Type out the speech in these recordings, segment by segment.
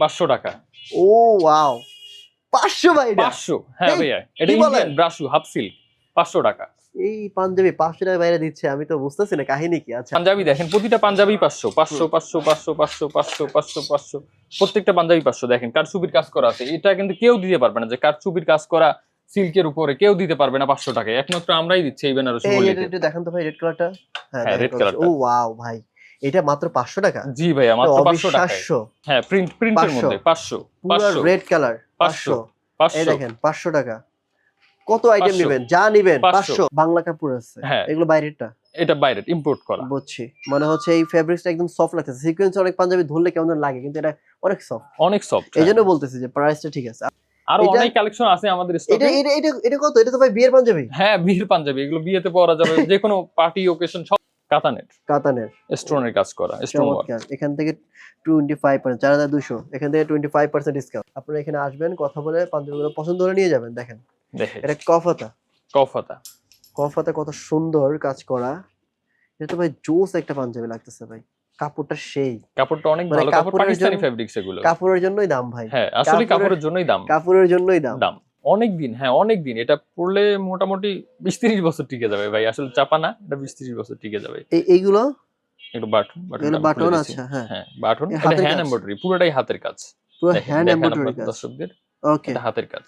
পাঁচশো টাকা। ও ওয়াও পাঁচশো ভাই পাঁচশো হ্যাঁ ভাইয়া। এটা ইন্ডিয়ান ব্রাশু হাফ সিল্ক পাঁচশো টাকা। এই পাঞ্জাবি পাঁচশো টাকা বাইরে দিচ্ছে আমি তো বুঝতেছি না কাহিনী কি? আচ্ছা। পাঞ্জাবি দেখেন প্রতিটা পাঞ্জাবি পাঁচশো পাঁচশো পাঁচশো পাঁচশো পাঁচশো পাঁচশো পাঁচশো পাঁচশো প্রত্যেকটা পাঞ্জাবি পাঁচশো দেখেন কারচুপির কাজ করা আছে। এটা কিন্তু কেউ দিতে পারবে না যে কারচুপির কাজ করা সিল্কের উপরে কেউ দিতে পারবে না পাঁচশো টাকায়। একমাত্র আমরাই দিচ্ছি এই বেনারসি দেখান তো ভাই রেড কালারটা। হ্যাঁ হ্যাঁ, red red ও ওয়াও ভাই। এটা মাত্র পাঁচশো টাকা? জি ভাইয়া মাত্র পাঁচশো অবিশ্বাস্য। হ্যাঁ প্রিন্ট প্রিন্টের মধ্যে পাঁচশো পুরো রেড কালার পাঁচশো এই দেখেন পাঁচশো টাকা। কত আইটেম 500 নেবেন? যা নিবেন পাঁচশো। বাংলা কাপড় আছে। হ্যাঁ। এগুলো বাইরেরটা? এটা বাইরে ইম্পোর্ট করা। বুঝছি। মনে হচ্ছে এই ফেব্রিক্সটা একদম সফট লাগতেছে। সিকোয়েন্স অনেক পাঞ্জাবি ধরলে কেমন লাগে কিন্তু এটা অনেক সফট অনেক সফট এই জন্য বলতেছি যে প্রাইসটা ঠিক আছে। আরও অনেক কালেকশন আছে আমাদের স্টকে এটা এটা এটা কত? এটা তো ভাই বিয়ের পাঞ্জাবি। হ্যাঁ বিয়ের পাঞ্জাবি। এগুলো বিয়েতে পরা যাবে। যে কোনো পার্টি ওকেশন সব কাতানের। কাতানের। স্টোনের কাজ করা স্টোন এখান থেকে টোয়েন্টি ফাইভ পার্সেন্ট চার হাজার দুশো এখান থেকে টোয়েন্টি ফাইভ পার্সেন্ট ডিসকাউন্ট আপনারা এখানে আসবেন কথা বলে পাঞ্জাবিগুলো পছন্দ করে নিয়ে যাবেন দেখেন। এটা কফাতা। কফাতা। কফাতা কত সুন্দর কাজ করা। এটা তো ভাই জোস একটা পাঞ্জাবি লাগতেছে ভাই। কাপড়টা সেই। কাপড়টা অনেক মানে ভালো কাপড় কাপড়ের পাকিস্তানি ফেব্রিক্স এগুলো। কাপড়ের জন্যই দাম ভাই। হ্যাঁ আসলে কাপড়ের জন্যই দাম। কাপড়ের জন্যই দাম। দাম। অনেক দিন হ্যাঁ অনেক দিন। এটা পড়লে মোটামুটি বিশ তিরিশ বছর টিকে যাবে ভাই। আসলে চাপা না এটা বিশ তিরিশ বছর টিকে যাবে। এইগুলো? একটু বাটন এগুলো বাটন আছে হ্যাঁ। হ্যাঁ বাটন এটা হ্যান্ড। এমব্রয়ডারি পুরোটাই হাতের কাজ। পুরো হ্যান্ড এমব্রয়ডারি কাজ। দর্শকদের ওকে এটা হাতের কাজ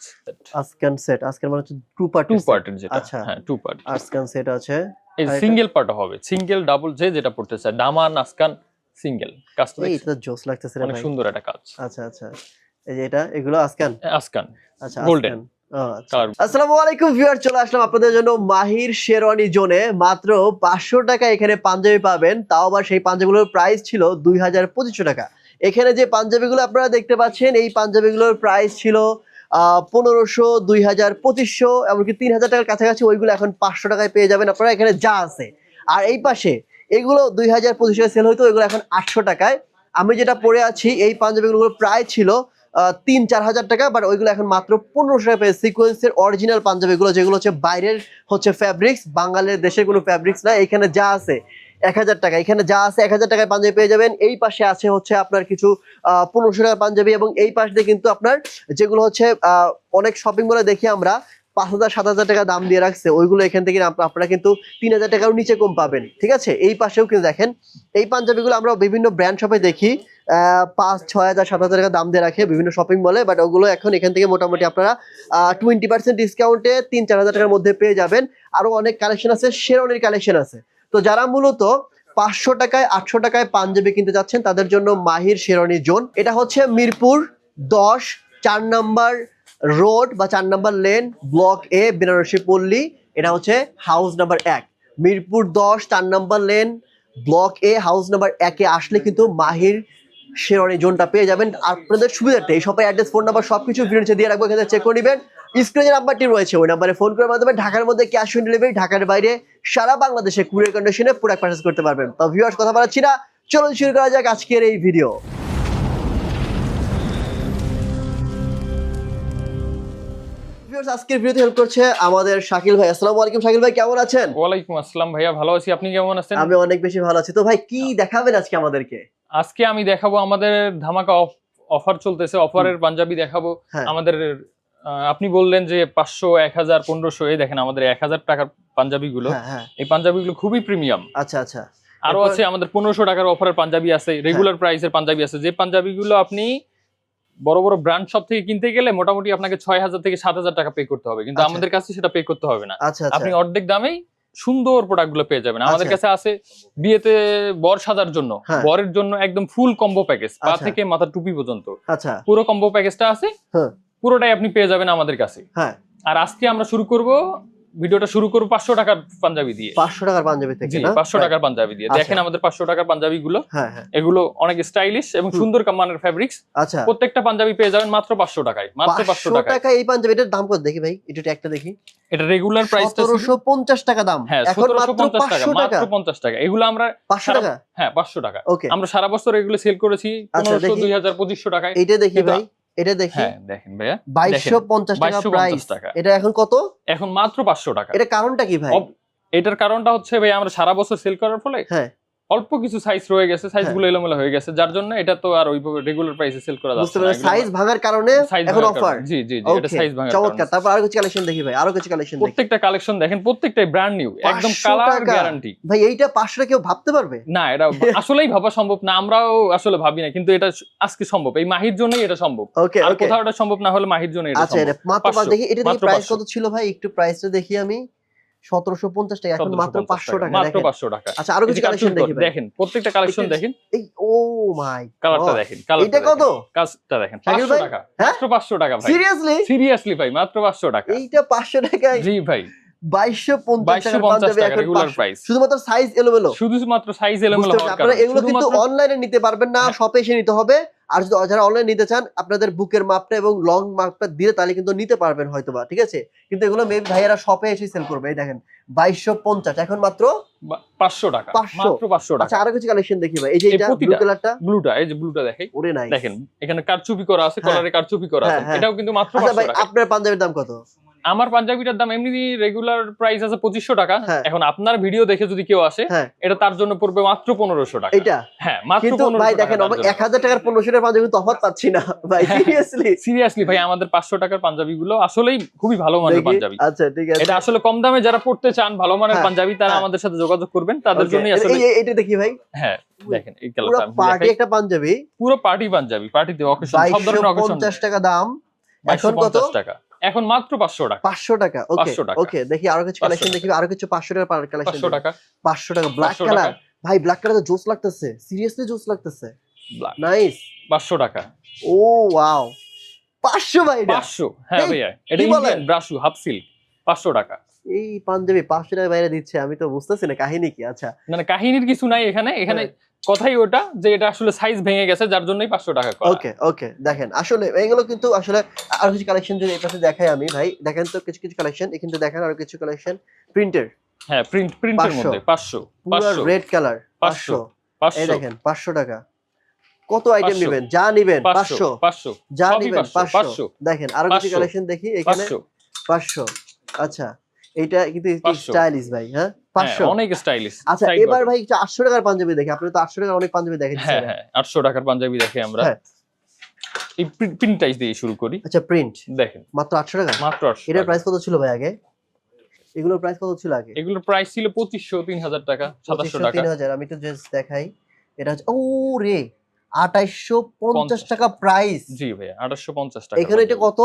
আজকান সেট আজকান মানে হচ্ছে টু পার্ট টু পার্টের যেটা আচ্ছা। হ্যাঁ টু পার্ট আজকান সেট আছে। এই সিঙ্গেল পার্ট হবে। সিঙ্গেল ডাবল যে যেটা পড়তে চায় দামান আজকান সিঙ্গেল কাজটা এটা জোস লাগতেছে অনেক সুন্দর একটা কাজ। আচ্ছা আচ্ছা। এই যে এটা এগুলো আজকান আজকান আচ্ছা। ও, আচ্ছা। কালার আসসালামু আলাইকুম ভিউয়ার চলে আসলাম আপনাদের জন্য মাহির শেরওয়ানি জোনে। মাত্র পাঁচশো টাকা এখানে পাঞ্জাবি পাবেন তাও আবার সেই পাঞ্জাবিগুলোর প্রাইস ছিল দুই হাজার পঁচিশশো টাকা। এখানে যে পাঞ্জাবিগুলো আপনারা দেখতে পাচ্ছেন এই পাঞ্জাবিগুলোর প্রাইস ছিল পনেরোশো দুই হাজার পঁচিশশো এমনকি তিন হাজার টাকার কাছাকাছি ওইগুলো এখন পাঁচশো টাকায় পেয়ে যাবেন আপনারা এখানে যা আছে। আর এই পাশে এগুলো দুই হাজার পঁচিশশো সেল হইতো এগুলো এখন আটশো টাকায়। আমি যেটা পরে আছি এই পাঞ্জাবিগুলোর প্রায় ছিল তিন, চার হাজার টাকা বাট ওইগুলো এখন মাত্র পনেরোশো টাকা পেয়ে সিকোয়েন্সের অরিজিনাল পাঞ্জাবিগুলো যেগুলো হচ্ছে বাইরের হচ্ছে ফ্যাব্রিক্স বাঙালির দেশের কোনো ফ্যাব্রিক্স না, এখানে যা আছে, এক হাজার টাকা, এখানে যা আছে, এক হাজার টাকায় পাঞ্জাবি পেয়ে যাবেন। এই পাশে আছে হচ্ছে আপনার কিছু পনেরোশো টাকার পাঞ্জাবি এবং এই পাশ দিয়ে কিন্তু আপনার যেগুলো হচ্ছে অনেক শপিং মলে দেখি আমরা, পাঁচ হাজার, সাত হাজার টাকা দাম দিয়ে রাখছে, ওইগুলো এখান থেকে আপনারা কিন্তু তিন হাজার টাকার নিচে কম পাবেন, ঠিক আছে? এই পাশেও কিন্তু দেখেন, এই পাঞ্জাবিগুলো আমরা বিভিন্ন ব্র্যান্ড শপে দেখি পাঁচ, ছয় হাজার, সাত হাজার টাকা দাম দিয়ে রাখে বিভিন্ন শপিং মলে বাট ওগুলো এখন এখান থেকে মোটামুটি আপনারা টোয়েন্টি পার্সেন্ট ডিসকাউন্টে তিন, চার হাজার টাকার মধ্যে পেয়ে যাবেন। আরও অনেক কালেকশন আছে শেরনের কালেকশন আছে। তো যারা মূলত পাঁচশো টাকায়, আটশো টাকায় পাঞ্জাবি কিনতে যাচ্ছেন তাদের জন্য মাহির শেরনি জোন। এটা হচ্ছে মিরপুর দশ, চার নাম্বার রোড বা চার number lane block A Benarasi Palli. এটা হচ্ছে হাউস নাম্বার এক। মিরপুর দশ, চার number lane block A house number একে আসলে কিন্তু মাহির শেরওয়ানি জোনটা পেয়ে যাবেন। আপনাদের সুবিধাটা এই সবাই অ্যাড্রেস ফোন নাম্বার সবকিছু ভিডিও নিচে দিয়ে রাখব। এখানে চেক করে নেবেন। স্ক্রিনে নাম্বারটি রয়েছে ওই নাম্বারে ফোন করার মাধ্যমে ঢাকার মধ্যে ক্যাশ অন ডেলিভারি ঢাকার বাইরে সারা বাংলাদেশে কুরিয়ার কন্ডিশনে প্রোডাক্ট পারচেস করতে পারবেন। তো ভিউয়ার্স কথা বলাচ্ছি না। চলুন শুরু করা যাক আজকের এই ভিডিও আজকের ভিডিওতে হেল্প করছে আমাদের শাকিল ভাই। আসসালামু আলাইকুম শাকিল ভাই কেমন আছেন? ওয়ালাইকুম আসসালাম ভাইয়া ভালো আছি। আপনি কেমন আছেন? আমি অনেক বেশি ভালো আছি। তো ভাই কি দেখাবেন আজকে আমাদেরকে? আজকে আমি দেখাবো আমাদের ধামাকা অফার চলতেছে অফারের পাঞ্জাবি দেখাবো। হ্যাঁ। আমাদের আপনি বললেন যে পাঁচশো এক হাজার পনেরোশো এই দেখেন আমাদের এক হাজার টাকার পাঞ্জাবি গুলো হ্যাঁ হ্যাঁ। এই পাঞ্জাবি গুলো খুবই প্রিমিয়াম। আচ্ছা আচ্ছা। আরও আছে আমাদের পনেরোশো টাকার অফারের পাঞ্জাবি আছে রেগুলার প্রাইসের পাঞ্জাবি আছে। যে পাঞ্জাবি গুলো আপনি বড় বড় ব্র্যান্ড শপ থেকে কিনতে গেলে মোটামুটি আপনাকে ছয় হাজার থেকে সাত হাজার টাকা পে করতে হবে। কিন্তু আচ্ছা। আমাদের কাছে সেটা পে করতে হবে না। আচ্ছা আচ্ছা। আপনি অর্ধেক দামেই সুন্দর প্রোডাক্টগুলো পেয়ে যাবেন আমাদের আচ্ছা। কাছে আছে বিয়েতে বর সাজার জন্য হ্যাঁ। বরের জন্য একদম ফুল কম্বো প্যাকেজ পা আচ্ছা। থেকে মাথার টুপি পর্যন্ত আচ্ছা পুরো কম্বো প্যাকেজটা আছে হ্যাঁ। পুরোটাই আপনি পেয়ে যাবেন আমাদের কাছে হ্যাঁ আর আজকে আমরা শুরু করব ভিডিওটা শুরু করব পাঁচশো টাকার পাঞ্জাবি দিয়ে। পাঁচশো টাকার পাঞ্জাবি থেকে পাঁচশো টাকার পাঞ্জাবি দিয়ে। আচ্ছা। দেখেন আমাদের পাঁচশো টাকার পাঞ্জাবি গুলো হ্যাঁ হ্যাঁ। এগুলো অনেক স্টাইলিশ এবং সুন্দর মানের ফ্যাব্রিক্স আচ্ছা। প্রত্যেকটা পাঞ্জাবি পেয়ে যাবেন মাত্র পাঁচশো টাকায়। মাত্র পাঁচশো টাকা এই পাঞ্জাবি এটার দাম কত? দেখি ভাই একটু একটা দেখি। এটা রেগুলার প্রাইসটা সতেরোশো পঞ্চাশ টাকা দাম। হ্যাঁ সতেরোশো পঞ্চাশ টাকা মাত্র পঞ্চাশ টাকা। এগুলো আমরা পাঁচশো টাকা? হ্যাঁ পাঁচশো টাকা। আমরা সারা বছর এগুলো সেল করেছি আচ্ছা, পনেরোশো দুই হাজার পঁচিশশো টাকায়। এটা দেখি ভাই। এটা দেখি। হ্যাঁ দেখেন ভাইয়া। বাইশশো পঞ্চাশ টাকা 2250 প্রাইস টাকা। এটা এখন কত? এখন মাত্র পাঁচশো টাকা। এটা কারণটা কি ভাই? এটার কারণটা হচ্ছে ভাই আমরা সারা বছর সেল করার ফলে হ্যাঁ। অল্প কিছু সাইজ রয়ে গেছে সাইজ হ্যাঁ। গুলো এলোমেলো হয়ে গেছে যার জন্য এটা তো আর ওইভাবে রেগুলার প্রাইসে সেল করা যাচ্ছে না সাইজ ভাঙার কারণে এখন অফার জি জি জি এটা সাইজ ভাঙার চমৎকার। তারপর আরও কিছু কালেকশন দেখি ভাই আরও কিছু কালেকশন দেখি। প্রত্যেকটা কালেকশন দেখেন প্রত্যেকটাই ব্র্যান্ড নিউ একদম কালার গ্যারান্টি ভাই এইটা পাঁচশো টাকা কেউ ভাবতে পারবে? না এটা আসলেই ভাবা সম্ভব না আমরাও আসলে ভাবি না কিন্তু এটা আজকে সম্ভব এই মাহির জন্যই এটা সম্ভব। ওকে আর কোথাও এটা সম্ভব না হলে মাহির জন্য এটা আচ্ছা এটা মাত্র দেখি এটা দেখি প্রাইস 500 কত ছিল ভাই? একটু প্রাইসটা দেখি আমি। সতেরোশো পঞ্চাশ টাকা এখন মাত্র পাঁচশো টাকা। মাত্র দেখেন। 500 টাকা আচ্ছা আরও কিছু কালেকশন cartoon দেখি code, ভাই। দেখেন প্রত্যেকটা কালেকশন দেখেন। এই ও মাই কালারটা দেখেন এটা কত? কাজটা দেখেন শাকিল 500 ভাই? টাকা হ্যাঁ? মাত্র 500 টাকা ভাই। সিরিয়াসলি সিরিয়াসলি ভাই মাত্র 500 টাকা। এইটা পাঁচশো টাকায় জি ভাই। বাইশশো পঞ্চাশ টাকার 2250 পাঞ্জাবি টাকা এখন রেগুলার 500 প্রাইস শুধুমাত্র সাইজ এলোমেলো। আপনারা এগুলো কিন্তু অনলাইনে নিতে পারবেন না হ্যাঁ। শপে এসে নিতে হবে। আর যদি যারা অনলাইন নিতে চান আপনাদের বুকের মাপটা এবং লং মাপটা দিলে তাহলে কিন্তু নিতে পারবেন হয়তো বা ঠিক আছে? কিন্তু এগুলো মেবি ভাইয়েরা শপে এসে সেল করবে এই দেখেন বাইশশো পঞ্চাশ এখন মাত্র পাঁচশো টাকা 500 মাত্র 500 টাকা। আরও কিছু কালেকশন দেখি ভাই এই যে এটা ব্লু প্রতিটা। কালারটা ব্লুটা এই যে ব্লুটা দেখে ওরে নাই দেখেন এখানে কারচুপি করা আছে হ্যাঁ। কলারে কারচুপি করা আছে হ্যাঁ, হ্যাঁ। এটাও কিন্তু মাত্র আচ্ছা ভাই 500 টাকা। আপনার পাঞ্জাবির দাম কত? আমার পাঞ্জাবিটার দাম এমনি রেগুলার প্রাইস আছে পঁচিশশো টাকা। হ্যাঁ। এখন আপনার ভিডিও দেখে যদি কেউ আসে হ্যাঁ। এটা তার জন্য পড়বে মাত্র পনেরোশো টাকা। এটা হ্যাঁ মাত্র ভাই দেখেন এক হাজার টাকার পনেরোশো টাকার পাঞ্জাবি তফাৎ পাচ্ছি না ভাই হ্যাঁ। সিরিয়াসলি সিরিয়াসলি ভাই আমাদের 500 টাকার পাঞ্জাবি গুলো আসলেই খুবই ভালো মানের পাঞ্জাবি। আচ্ছা ঠিক আছে। এটা আসলে কম দামে যারা পড়তে চান ভালো মানের পাঞ্জাবি তারা। আমাদের সাথে যোগাযোগ করবেন। তাদের জন্যই আসলে এইটা দেখি ভাই। হ্যাঁ দেখেন এই কালারটা পার্টি একটা পাঞ্জাবি। পুরো পার্টি পাঞ্জাবি পার্টিতে অকেশন সব ধরনের অকেশন পঞ্চাশ টাকা দাম। এখন কত? 250 টাকা। এখন মাত্র 500 টাকা। পাঁচশো টাকা ওকে ওকে দেখি আরও কিছু কালেকশন দেখি আরও কিছু পাঁচশো পার কালেকশন 500 টাকা। পাঁচশো টাকা ব্ল্যাক কালার ভাই ব্ল্যাক কালার তো জোস লাগতেছে সিরিয়াসলি জোস লাগতেছে। নাইস 500 টাকা। ও ওয়াও পাঁচশো ভাই এটা। 500 হ্যাঁ ভাই ভাইয়া এটা ইন্ডিয়ান ব্রাশু হাফ সিল্ক 500 টাকা। এই পাঞ্জাবি পাঁচশো টাকা বাইরে দিচ্ছে আমি তো বুঝতেছি না কাহিনী কি আচ্ছা। মানে কাহিনীর কিছু নাই এখানে এখানে হ্যাঁ। কথাই ওটা যে এটা আসলে সাইজ ভেঙে গেছে যার জন্যই 500 টাকা ওকে ওকে দেখেন আসলে এগুলো কিন্তু আসলে আরও কিছু কালেকশন যদি এই পাশে দেখাই আমি ভাই দেখেন তো কিছু কিছু কালেকশন কিন্তু দেখেন আরও কিছু কালেকশন প্রিন্টের হ্যাঁ প্রিন্ট প্রিন্টের মধ্যে 500 পুরো 500 রেড কালার 500 পাঁচশো। এই দেখেন পাঁচশো টাকা। কত আইটেম 500 নেবেন? যা নিবেন 500 পাঁচশো। 500 যা নিবেন 500, পাঁচশো। দেখেন আরও কিছু কালেকশন দেখি এখানে 500 পাঁচশো। আচ্ছা। এইটা কিন্তু স্টাইলিশ ভাই হ্যাঁ? পাঁচশো। হ্যাঁ, অনেক স্টাইলিশ আচ্ছা এবার ভাই আটশো টাকার পাঞ্জাবি দেখি আপনি তো আটশো টাকার অনেক পাঞ্জাবি দেখেন হ্যাঁ হ্যাঁ 800 টাকার পাঞ্জাবি দেখে আমরা। হ্যাঁ। এই প্রিন্টাইজ দিয়ে শুরু করি। আচ্ছা প্রিন্ট দেখেন। মাত্র আটশো টাকা? মাত্র 800 এটার প্রাইস কত ছিল ভাই আগে? এগুলোর প্রাইস কত ছিল আগে? এগুলোর প্রাইস ছিল 2500 3000 টাকা 2700 টাকা তিন হাজার আমি একটু জাস্ট দেখাই। এটা হচ্ছে ও রে আঠাইশো পঞ্চাশ। টাকা প্রাইস জি ভাই 850 টাকা এখানে এটা কত?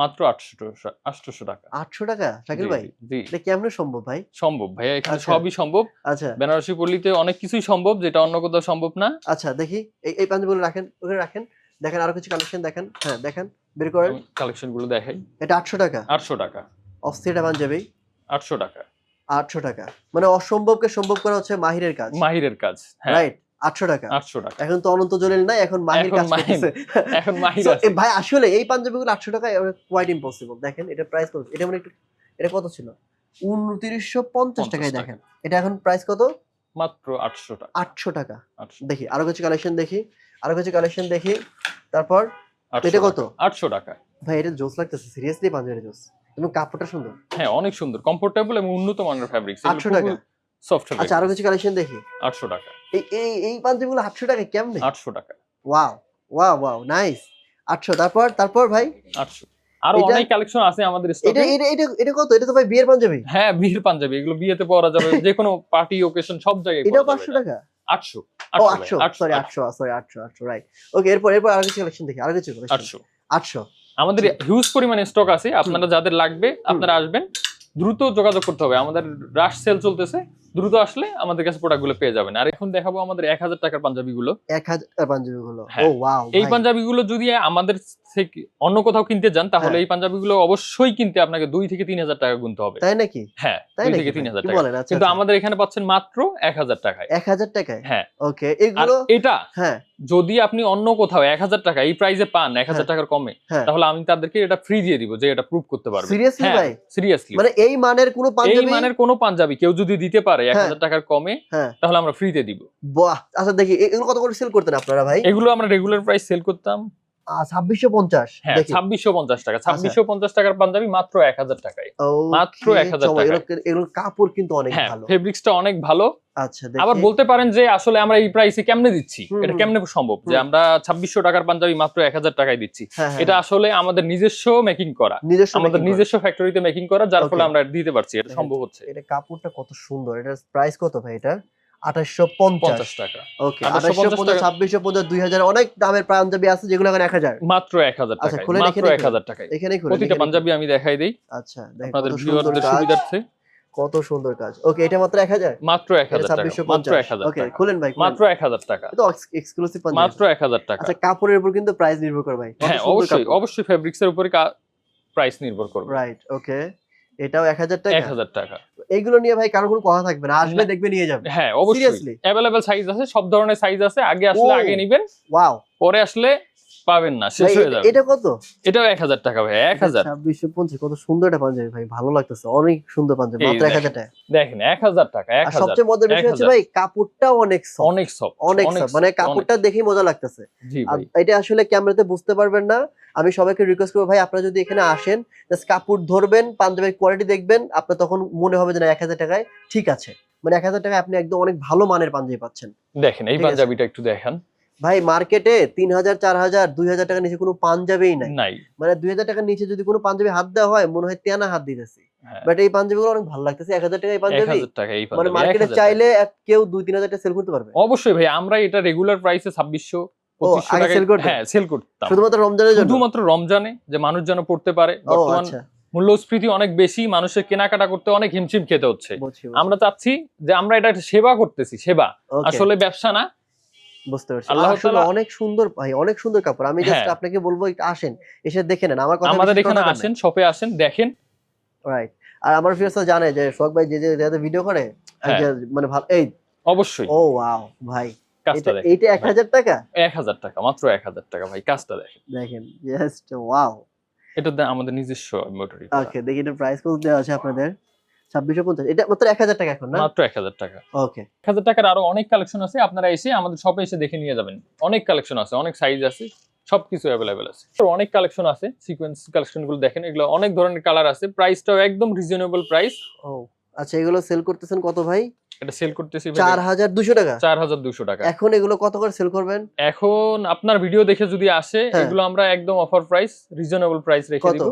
মাত্র 800 800 টাকা। আটশো টাকা? শাকিল ভাই এটা কেমনে সম্ভব ভাই? সম্ভব ভাইয়া এখানে আচ্ছা। সবই সম্ভব। আচ্ছা। বেনারসি পল্লীতে অনেক কিছুই সম্ভব যেটা অন্য কোথাও সম্ভব না। আচ্ছা দেখি। এই এই পাঞ্জাবিগুলো রাখেন ওখানে রাখেন। দেখেন আরও কিছু কালেকশন দেখেন। হ্যাঁ দেখেন বের করেন। কালেকশনগুলো দেখাই। এটা আটশো টাকা। 800 টাকা। অস্থিরটা পাঞ্জাবি 800 টাকা। আটশো টাকা। মানে অসম্ভবকে সম্ভব করা হচ্ছে মাহিরের কাজ। মাহিরের কাজ হ্যাঁ। রাইট আটশো টাকা। 800 টাকা। এখন তো অনন্ত জলিল নাই এখন মাহির কাজ করতেছে। এখন মাহির ভাই আসলে এই পাঞ্জাবিগুলো আটশো টাকা কোয়াইট ইম্পসিবল দেখেন এটা প্রাইস কত? এটা মানে একটু এটা কত ছিল? উনত্রিশশো পঞ্চাশ টাকায় দেখেন। এটা এখন প্রাইস কত? মাত্র 800 টাকা। আটশো টাকা। 800 দেখি আরও কিছু কালেকশন দেখি। আরও কিছু কালেকশন দেখি। তারপর এটা কত? 800 টাকা। ভাই এটা জোস লাগতেছে সিরিয়াসলি পাঞ্জাবি জোস। এবং কাপড়টা সুন্দর। হ্যাঁ অনেক সুন্দর। কমফোর্টেবল এবং উন্নত মানের ফ্যাব্রিক 800 টাকা? সফট আচ্ছা আরও কিছু কালেকশন দেখি। 800 টাকা। এই এই এই পাঞ্জাবিগুলো আটশো টাকা কেমনে? 800 টাকা। ওয়াও ওয়াও ওয়াও নাইস আটশো তারপর তারপর ভাই? 800 আরও অনেক কালেকশন আছে আমাদের স্টকে এটা এটা এটা কত? এটা তো ভাই বিয়ের পাঞ্জাবি? হ্যাঁ বিয়ের পাঞ্জাবি। এগুলো বিয়েতে পরা যাবে। যে কোনো পার্টি ওকেশন সব জায়গায় এটা। টাকা? 800 ও 800 আটশো সরি আটশো সরি আটশো। আটশো রাইট ওকে এরপর এরপর আরও কিছু কালেকশন দেখি আরও কিছু collection। 800 আটশো। আমাদের হিউজ পরিমাণে স্টক আছে। আপনারা যাদের লাগবে আপনারা আসবেন। দ্রুত যোগাযোগ করতে হবে। আমাদের রাশ সেল চলতেছে। দ্রুত আসলে আমাদের কাছে প্রোডাক্টগুলো পেয়ে যাবেন। আর এখন দেখাবো আমাদের এক হাজার টাকার পাঞ্জাবিগুলো। এক হাজার পাঞ্জাবি গুলো ও হ্যাঁ। ওয়াও এই পাঞ্জাবিগুলো যদি আমাদের থেকে অন্য কোথাও কিনতে যান তাহলে হ্যাঁ। এই পাঞ্জাবি গুলো অবশ্যই কিনতে আপনাকে দুই থেকে তিন হাজার টাকা গুনতে হবে। তাই নাকি? হ্যাঁ দুই থেকে তিন হাজার টাকা। আচ্ছা কিন্তু আচ্ছা। আমাদের এখানে পাচ্ছেন মাত্র এক হাজার টাকায়। এক হাজার টাকায়? হ্যাঁ। ওকে এগুলো এটা হ্যাঁ। যদি আপনি অন্য কোথাও এক হাজার টাকা এই প্রাইসে পান এক হাজার টাকার কমে হ্যাঁ। তাহলে আমি তাদেরকে এটা ফ্রি দিয়ে দিব যে এটা প্রুভ করতে পারবে। সিরিয়াসলি হ্যাঁ ভাই? সিরিয়াসলি মানে এই মানের কোনো এই মানের কোনো পাঞ্জাবি কেউ যদি দিতে পারে এক হ্যাঁ। হাজার টাকার কমে হ্যাঁ। তাহলে আমরা ফ্রিতে দিব। বাহ আচ্ছা দেখি এগুলো কত করে সেল করতেন আপনারা ভাই? এগুলো আমরা রেগুলার প্রাইস সেল করতাম ছাব্বিশশো পঞ্চাশ হ্যাঁ ছাব্বিশশো পঞ্চাশ টাকা। ছাব্বিশশো পঞ্চাশ টাকার পাঞ্জাবি মাত্র এক হাজার টাকায়। মাত্র 1000 টাকায়। এগুলো কাপড় কিন্তু অনেক হ্যাঁ ভালো। ফেব্রিক্সটা অনেক ভালো। আচ্ছা আবার বলতে পারেন যে আসলে আমরা এই প্রাইসে কেমনে দিচ্ছি? এটা কেমনে সম্ভব? যে আমরা ছাব্বিশশো টাকার পাঞ্জাবি মাত্র এক হাজার টাকায় দিচ্ছি। হ্যাঁ, হ্যাঁ, এটা আসলে আমাদের নিজস্ব মেকিং করা। আমাদের। নিজস্ব ফ্যাক্টরিতে মেকিং করা যার ফলে আমরা দিতে পারছি এটা সম্ভব হচ্ছে। এটা কাপড়টা কত সুন্দর। এটার প্রাইস কত ভাই এটা আঠাশশো পঞ্চাশ। টাকা। ওকে 2850 আঠাশশো পঞ্চাশ ছাব্বিশশো পঞ্চাশ দুই হাজার অনেক দামের পাঞ্জাবি আছে যেগুলো এখন এক হাজার। মাত্র এক হাজার আচ্ছা, মাত্র এক হাজার টাকায়। এখানেই প্রতিটা পাঞ্জাবি আমি দেখাই দিই। আচ্ছা আপনাদের ভিউয়ারদের সুবিধার্থে। কত সুন্দর কাজ। ওকে এটা মাত্র এক হাজার? মাত্র এক হাজার টাকা মাত্র ওকে খুলেন ভাই মাত্র এক হাজার টাকা। এক্সক্লুসিভ পাঞ্জাবি। মাত্র টাকা। আচ্ছা কাপড়ের উপর কিন্তু প্রাইস নির্ভর করে ভাই। হ্যাঁ অবশ্যই অবশ্যই ফেব্রিক্স এর উপরে প্রাইস নির্ভর করবে। রাইট ওকে এটাও এক হাজার টাকা? এক হাজার টাকা। এইগুলো নিয়ে ভাই কারও কোনো কথা থাকবে না। আসবে। দেখবে নিয়ে যাবে। হ্যাঁ অবশ্যই? অ্যাভেলেবেল সাইজ আছে সব ধরনের সাইজ আছে। আগে আসলে আগে নিবেন। ওয়াও পরে আসলে পাবেন না শেষ হয়ে যাবে। এটা কত? এটাও এক হাজার টাকা ভাই এক হাজার। ছাব্বিশশো পঞ্চাশ কত সুন্দর একটা পাঞ্জাবি ভাই ভালো লাগতেছে অনেক সুন্দর পাঞ্জাবি মাত্র এক দেখেন, হাজার টাকা। দেখেন এক হাজার টাকা এক আর হাজার সবচেয়ে মজার বিষয় হচ্ছে ভাই কাপড়টাও অনেক soft, অনেক সব অনেক soft, মানে কাপড়টা দেখেই মজা লাগতেছে। আর এটা আসলে ক্যামেরাতে বুঝতে পারবেন না আমি সবাইকে রিকোয়েস্ট করব ভাই আপনারা যদি এখানে আসেন জাস্ট কাপড় ধরবেন পাঞ্জাবের কোয়ালিটি দেখবেন আপনার তখন মনে হবে যে না এক হাজার টাকায় ঠিক আছে। মানে এক হাজার টাকায় আপনি একদম অনেক ভালো মানের পাঞ্জাবি পাচ্ছেন। দেখেন এই। পাঞ্জাবিটা একটু দেখেন। ভাই মার্কেটে তিন হাজার চার হাজার দুই হাজার টাকার নিচে কোনো পাঞ্জাবিই নাই। নাই। মানে দুই হাজার টাকার নিচে যদি কোনো পাঞ্জাবি হাত দেওয়া হয় মনে হয় তেনা হাত দিতেছি। হ্যাঁ, বাট এই পাঞ্জাবিগুলো অনেক ভালো লাগতেছে। এক হাজার টাকা এই পাঞ্জাবি মানে মার্কেটে চাইলে কেউ দুই তিন হাজার টাকা সেল করতে পারবে। অবশ্যই ভাই আমরা এটা রেগুলার প্রাইসে ছাব্বিশশো? হ্যাঁ শুধুমাত্র রমজানে যে মানুষ যেন পড়তে পারে। বর্তমান আচ্ছা। মূল্যস্ফীতি অনেক বেশি মানুষের কেনাকাটা করতে অনেক হিমশিম খেতে হচ্ছে। আমরা চাচ্ছি যে আমরা এটা একটা সেবা করতেছি সেবা। আসলে ব্যবসা না বুঝতে পারছি। আল্লাহ আসলে অনেক সুন্দর ভাই অনেক সুন্দর কাপড়। আমি জাস্ট হ্যাঁ। আপনাকে বলব একটু আসেন এসে দেখে নেন। আমার কথা আমাদের এখানে আসেন শপে আসেন দেখেন। রাইট আর আমার জানে যে শোক ভাই যে যে যাতে ভিডিও করে হ্যাঁ। মানে ভালো এই অবশ্যই। ও ওয়াও ভাই। কাজটা এটা দেখেন। এইটা এক হাজার টাকা? এক হাজার টাকা মাত্র এক হাজার টাকা ভাই কাজটা দেখেন। দেখেন জাস্ট ওয়াও এটা আমাদের নিজস্ব এমব্রয়ডারি ওকে দেখি এটা প্রাইস কত দেওয়া আছে আপনাদের? ছাব্বিশশো পঞ্চাশ। এটা মাত্র এক হাজার টাকা এখন না? মাত্র এক হাজার টাকা। ওকে এক হাজার টাকার আরও অনেক কালেকশন আছে আপনারা এসে আমাদের শপে এসে দেখে নিয়ে যাবেন। অনেক কালেকশন আছে অনেক সাইজ আছে সবকিছু অ্যাভেলেবেল আছে। অনেক কালেকশন আছে সিকোয়েন্স দেখেন এগুলো অনেক ধরনের কালার আছে প্রাইসটাও একদম রিজনেবল প্রাইস ও আচ্ছা এগুলো সেল করতেছেন কত ভাই? এটা সেল করতেছি টাকা? চার হাজার দুশো টাকা। এখন এগুলো কত করে সেল করবেন? এখন আপনার ভিডিও দেখে যদি আসে হ্যাঁ। এগুলো আমরা একদম অফার প্রাইস রিজনেবল প্রাইস রেখে? দিব।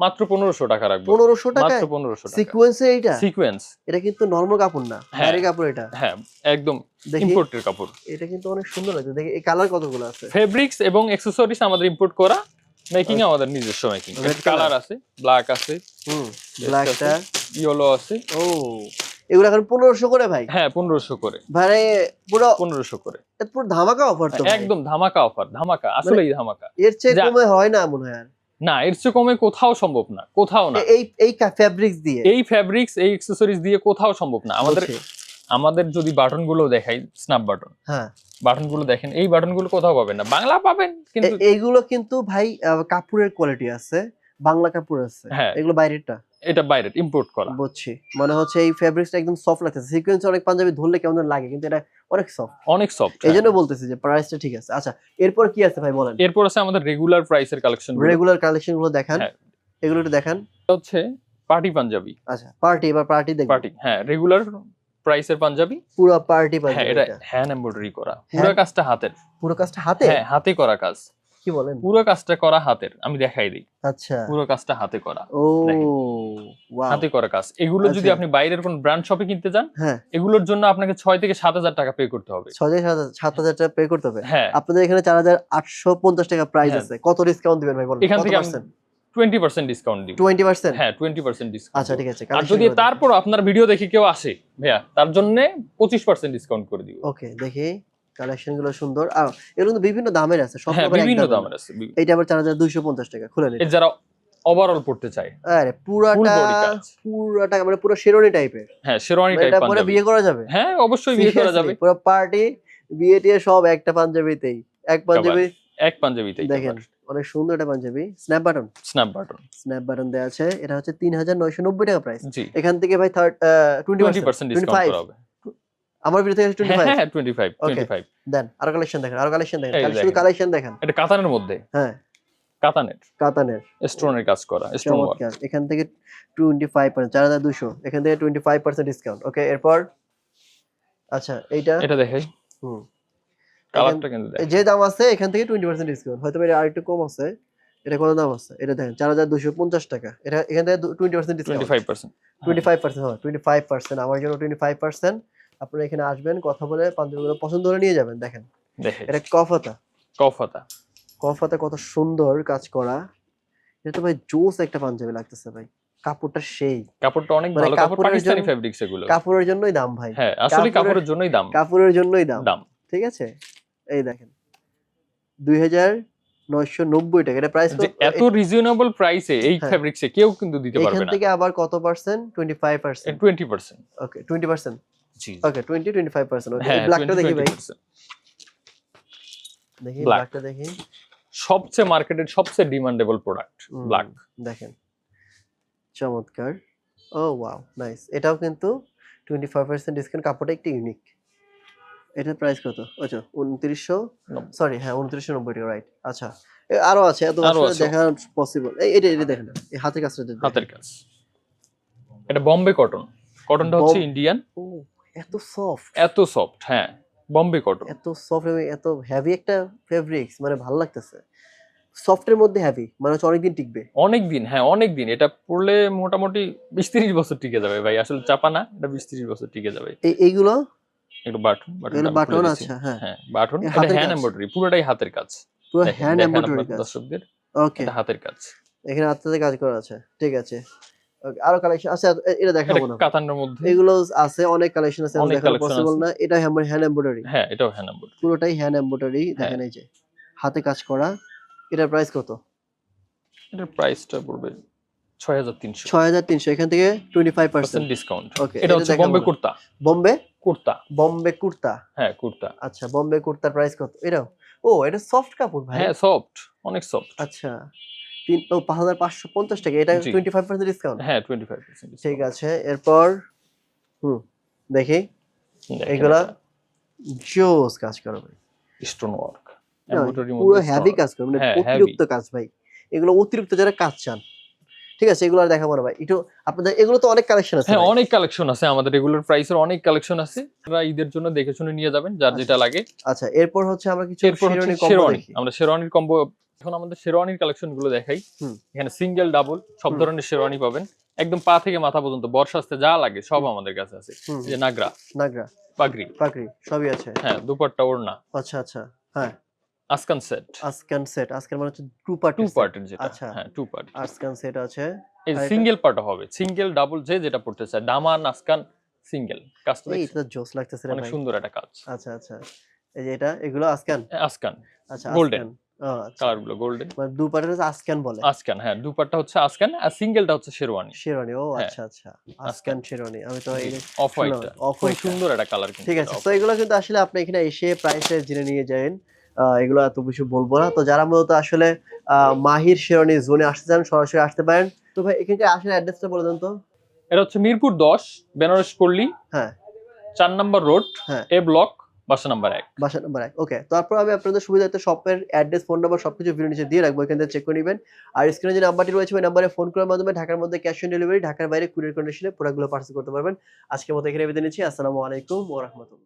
মাত্র পনেরোশো টাকা রাখব। পনেরোশো টাকা মাত্র পনেরোশো টাকা। সিকুয়েন্সে এইটা? সিকোয়েন্স এটা কিন্তু নর্মাল কাপড় না হ্যাঁ। ভারী কাপড় এটা। হ্যাঁ একদম দেখি। ইম্পোর্টের কাপড়। এটা কিন্তু অনেক সুন্দর লাগছে। দেখি এই কালার কতগুলো আছে? ফেব্রিক্স এবং অ্যাক্সেসরিজ আমাদের ইম্পোর্ট করা মেকিং আমাদের নিজস্ব মেকিং কালার আছে ব্ল্যাক আছে হুম ব্ল্যাকটা ইয়েলো আছে ও এগুলো এখন পনেরোশো করে ভাই? হ্যাঁ পনেরোশো করে। ভাই পুরো পনেরোশো করে। এটা পুরো ধামাকা অফার তো একদম ধামাকা অফার ধামাকা আসলেই ধামাকা। এর চেয়ে কমে হয় না মনে হয় না এর চেয়ে কমে কোথাও সম্ভব না কোথাও না। এই এই ফ্যাব্রিক্স দিয়ে? এই ফ্যাব্রিক্স এই অ্যাকসেসরিজ দিয়ে কোথাও সম্ভব না। আমাদের আমাদের যদি বাটনগুলো দেখাই স্ন্যাপ বাটন হ্যাঁ। বাটনগুলো দেখেন এই বাটনগুলো কোথাও পাবেন না। বাংলা পাবেন কিন্তু এইগুলো কিন্তু ভাই কাপড়ের কোয়ালিটি আছে বাংলা কাপড় আছে। হ্যাঁ। এগুলো বাইরেরটা? এটা বাইরে ইম্পোর্ট করা। বুঝছি। মানে হচ্ছে এই ফ্যাব্রিক্সটা একদম সফট লাগতেছে। সিকোয়েন্স অনেক পাঞ্জাবি ধরলে কেমন লাগে কিন্তু এটা অনেক সফট অনেক সফট এই জন্য বলতেছি যে প্রাইসটা ঠিক আছে। আচ্ছা এরপর কি আছে ভাই বলেন? এরপর আছে আমাদের রেগুলার প্রাইসের কালেকশন রেগুলার কালেকশনগুলো দেখান। হ্যাঁ। এগুলো একটু দেখান। হচ্ছে পার্টি পাঞ্জাবি। আচ্ছা পার্টি এবার পার্টি দেখব। পার্টি হ্যাঁ রেগুলার প্রাইসের পাঞ্জাবি। পুরো পার্টি হ্যাঁ পাঞ্জাবি এটা এটা। হ্যান্ড এমব্রয়ডারি করা। পুরো কাজটা হাতের। পুরো কাজটা হাতে? হ্যাঁ হাতে করা কাজ। কি বলেন? পুরো কাজটা করা হাতের আমি দেখাই দিই। আচ্ছা। পুরো কাজটা হাতে করা। ও হাতে করা কাজ। এগুলো যদি আচ্ছা। আপনি বাইরের কোন ব্র্যান্ড শপে কিনতে যান হ্যাঁ। এগুলোর জন্য আপনাকে ছয় থেকে সাত হাজার টাকা পে করতে হবে। ছয় থেকে সাত হাজার- টাকা পে করতে হবে? হ্যাঁ। আপনাদের এখানে চার হাজার আটশো পঞ্চাশ টাকা প্রাইস হ্যাঁ। আছে। কত ডিসকাউন্ট দিবেন ভাই বলেন? এখান থেকে টোয়েন্টি পার্সেন্ট ডিসকাউন্ট দিব। টোয়েন্টি পার্সেন্ট হ্যাঁ টোয়েন্টি পার্সেন্ট ডিসকাউন্ট আচ্ছা ঠিক আছে আর যদি তারপর আপনার ভিডিও দেখে কেউ আসে ভাইয়া তার জন্য পঁচিশ পার্সেন্ট ডিসকাউন্ট করে দিব। ওকে দেখি। কালেকশনগুলো সুন্দর। আর এগুলো কিন্তু বিভিন্ন দামের আছে সব হ্যাঁ বিভিন্ন দামের। আছে। এইটা আবার চার হাজার দুইশো পঞ্চাশ টাকা খুলে নিন যারা ওভারঅল পড়তে চায় আরে পুরাটা পুরাটা মানে পুরো শেরোনি টাইপের হ্যাঁ শেরওয়ানি টাইপ এটা পরে বিয়ে করা যাবে? হ্যাঁ অবশ্যই বিয়ে করা যাবে। পুরো পার্টি বিয়ে টিয়ে সব একটা পাঞ্জাবিতেই। এক পাঞ্জাবি এক পাঞ্জাবিতেই দেখেন অনেক সুন্দর একটা panjabi. Snap button snap button snap button দেওয়া আছে। এটা হচ্ছে তিন হাজার নয়শো নব্বই টাকা প্রাইস এখান থেকে ভাই third twenty twenty percent discount করা হবে। আমার ভিডিও থেকে টোয়েন্টি হ্যাঁ ফাইভ হ্যাঁ twenty five twenty five then আরও কালেকশন দেখেন আরও কালেকশন দেখেন। শুধু কালেকশন দেখেন। এটা কাতানের মধ্যে? হ্যাঁ। কাতানের? কাতানের। স্টোনের কাজ করা স্টোন ওয়ার্ক। এখান থেকে টোয়েন্টি ফাইভ পার্সেন্ট চার হাজার দুশো এখান থেকে twenty five percent discount okay এরপর আচ্ছা এইটা? এটা দেখাই। হুম। কালারটা কিন্তু যে দাম আছে এখান থেকে টোয়েন্টি পার্সেন্ট ডিসকাউন্ট হয়তো এটা আরেকটু কম আছে। এটা কত দাম আছে? এটা দেখেন চার হাজার দুশো পঞ্চাশ টাকা। এটা এখান থেকে twenty percent twenty discount five percent twenty five percent হয় টোয়েন্টি ফাইভ পার্সেন্ট আমার জন্য টোয়েন্টি ফাইভ পার্সেন্ট আপনারা এখানে আসবেন কথা বলে পাঞ্জাবিগুলো পছন্দ করে নিয়ে যাবেন দেখেন। এটা কফাতা। কফাতা। কফাতা কত সুন্দর কাজ করা। এটা তো ভাই জোস একটা পাঞ্জাবি লাগতেছে ভাই। কাপড়টা সেই। কাপড়টা অনেক মানে ভালো। কাপড় পাকিস্তানি ফেব্রিক্স এগুলো। কাপড়ের জন্যই দাম ভাই। হ্যাঁ আসলে কাপড়ের- জন্যই দাম। কাপড়ের জন্যই দাম। দাম। ঠিক আছে? এই দেখেন। দুই হাজার নয়শো নব্বই টাকা। এটা প্রাইস এত রিজনেবল প্রাইসে এই হ্যাঁ। ফেব্রিক্সে কেউ কিন্তু দিতে পারবে এখান থেকে আবার কত percent twenty five percent twenty percent okay twenty percent জি okay twenty twenty five percent okay হ্যাঁ ব্ল্যাকটা দেখি ভাই। দেখি। ব্ল্যাকটা দেখি। সবচেয়ে মার্কেটের সবচেয়ে ডিমান্ডেবল প্রোডাক্ট ব্ল্যাক দেখেন। চমৎকার। ও ওয়াও নাইস এটাও কিন্তু টোয়েন্টি ফাইভ পার্সেন্ট ডিসকাউন্ট কাপড়টা একটু ইউনিক এটার প্রাইস কত? আচ্ছা উনত্রিশশো নব্বই। সরি হ্যাঁ উনত্রিশশো নব্বই টাকা রাইট আচ্ছা। আরও আছে এত। দেখা পসিবল এই এটা এটা দেখেন এই হাতের কাজটা দেখেন। হাতের কাজ। এটা বম্বে কটন কটনটা হচ্ছে ইন্ডিয়ান এত সফট এত সফট হ্যাঁ বম্বে কটন এত সফট এবং এত হেভি একটা ফেব্রিক্স মানে ভালো লাগতেছে। সফটের মধ্যে হেভি মানে হচ্ছে অনেকদিন টিকবে। অনেক দিন হ্যাঁ অনেক দিন এটা পড়লে মোটামুটি বিশ তিরিশ বছর টিকে যাবে ভাই। আসলে চাপা না এটা বিশ তিরিশ বছর টিকে যাবে। এইগুলো? একটু বাটন এগুলো বাটন আচ্ছা হ্যাঁ। হ্যাঁ বাটন এটা হ্যান্ড এমব্রয়ডারি পুরোটাই হাতের কাজ। পুরো হ্যান্ড এমব্রয়ডারি কাজ। দর্শকদের ওকে হাতের কাজ। এখানে হাতে কাজ করা আছে ঠিক আছে। আরও কালেকশন আছে এটা দেখাবো না। কাতানের মধ্যে? এগুলো আছে অনেক কালেকশন আছে দেখানো পসিবল না। এটা হ্যান্ড এমব্রয়ডারি হ্যাঁ এটাও হ্যান্ড এমব্রয়ডারি পুরোটাই হ্যান্ড এমব্রয়ডারি দেখেন এই যে। হাতে কাজ করা এটার প্রাইস কত? এটার প্রাইসটা পড়বে এখান থেকে twenty five percent percent discount Okay, এটা হচ্ছে কুর্তা। বম্বে কুর্তা। বম্বে কুর্তা? হ্যাঁ কুর্তা। আচ্ছা বম্বে কুর্তার প্রাইস কত? এটাও? ও এটা সফট কাপড় ভাই। হ্যাঁ সফট অনেক সফট আচ্ছা। তিন পাঁচ হাজার পাঁচশো পঞ্চাশ টাকা এটা। টোয়েন্টি ফাইভ পার্সেন্ট ডিসকাউন্ট হ্যাঁ টোয়েন্টি ফাইভ পার্সেন্ট ঠিক আছে এরপর হুম দেখি। এগুলা জোস কাজ করবে স্টোন ওয়ার্ক পুরো হেভি কাজ করবে মানে হ্যাঁ, অতিরিক্ত কাজ ভাই। এগুলো অতিরিক্ত যারা কাজ চান। ঠিক আছে এগুলো আর দেখাবো না ভাই। একটু আপনাদের এগুলো তো অনেক কালেকশন আছে হ্যাঁ অনেক কালেকশন আছে আমাদের। রেগুলার প্রাইসের অনেক কালেকশন আছে। আপনারা ঈদের জন্য দেখে শুনে নিয়ে যাবেন যার যেটা লাগে। আচ্ছা এরপর হচ্ছে আমরা কিছু শেরওয়ানি। কম্বো দেখি। আমরা শেরওয়ানির কম্বো এখন আমাদের শেরওয়ানির কালেকশনগুলো দেখাই এখানে সিঙ্গেল ডাবল সব। ধরনের শেরওয়ানি পাবেন। একদম পা থেকে মাথা পর্যন্ত বর্ষা আসতে যা লাগে সব আমাদের কাছে আছে। যে নাগরা। নাগরা। পাগড়ি। পাকড়ি সবই আছে। হ্যাঁ দুপাট্টা ওড়না। আচ্ছা আচ্ছা হ্যাঁ। আসকান সেট। আজকান সেট আজকাল মানে হচ্ছে টু পার্ট টু পার্টের যেটা। আচ্ছা। হ্যাঁ টু পার্ট আজকান সেট আছে। এই সিঙ্গেল পার্টও হবে। সিঙ্গেল ডাবল যে যেটা পড়তে চায়। দামান আসকান সিঙ্গেল কাজটা এটা জোস লাগতেছে অনেক সুন্দর একটা কাজ। আচ্ছা আচ্ছা। এই যে এটা এগুলো আজকান এ, আসকান। আচ্ছা Golden. আচ্ছা। কালারগুলো গোল্ডেন। মানে দু পার্টের হচ্ছে বলে। আসকান হ্যাঁ দুপাট্টা হচ্ছে আসকান আর সিঙ্গেলটা হচ্ছে শেরওয়ানি শেরওয়ানি ও হ্যাঁ। আচ্ছা আচ্ছা। আজকান শেরওয়ানি আমি তো এই অফ হোয়াইটটা অফ সুন্দর একটা কালার ঠিক আছে তো এগুলো কিন্তু আসলে আপনি এখানে এসে প্রাইসে জেনে নিয়ে যাবেন। এগুলো এত কিছু বলব না। তো যারা মূলত আসলে মাহির শেরওয়ানি জোনে আসতে চান সরাসরি আসতে পারেন। তো ভাই এখানকার আসলে অ্যাড্রেসটা বলে দেন তো। এটা হচ্ছে মিরপুর দশ বেনারস পল্লী। হ্যাঁ। চার নাম্বার রোড হ্যাঁ। এ ব্লক বাসা নাম্বার এক। বাসা নাম্বার এক ওকে তারপর আমি আপনাদের সুবিধার্থে শপের অ্যাড্রেস ফোন নাম্বার সবকিছু ভিডিও নিচে দিয়ে রাখব, এখান থেকে চেক করে নেবেন। আর স্ক্রিনে যে নাম্বারটি রয়েছে, ওই নাম্বারে ফোন করার মাধ্যমে ঢাকার মধ্যে ক্যাশ অন ডেলিভারি ঢাকার বাইরে কুরিয়ার কন্ডিশনে প্রোডাক্টগুলো পার্সেল করতে পারবেন। আজকের মতো এখানে বিদায় নিচ্ছি, আসসালামু আলাইকুম ওয়া রাহমাতুল্লাহ।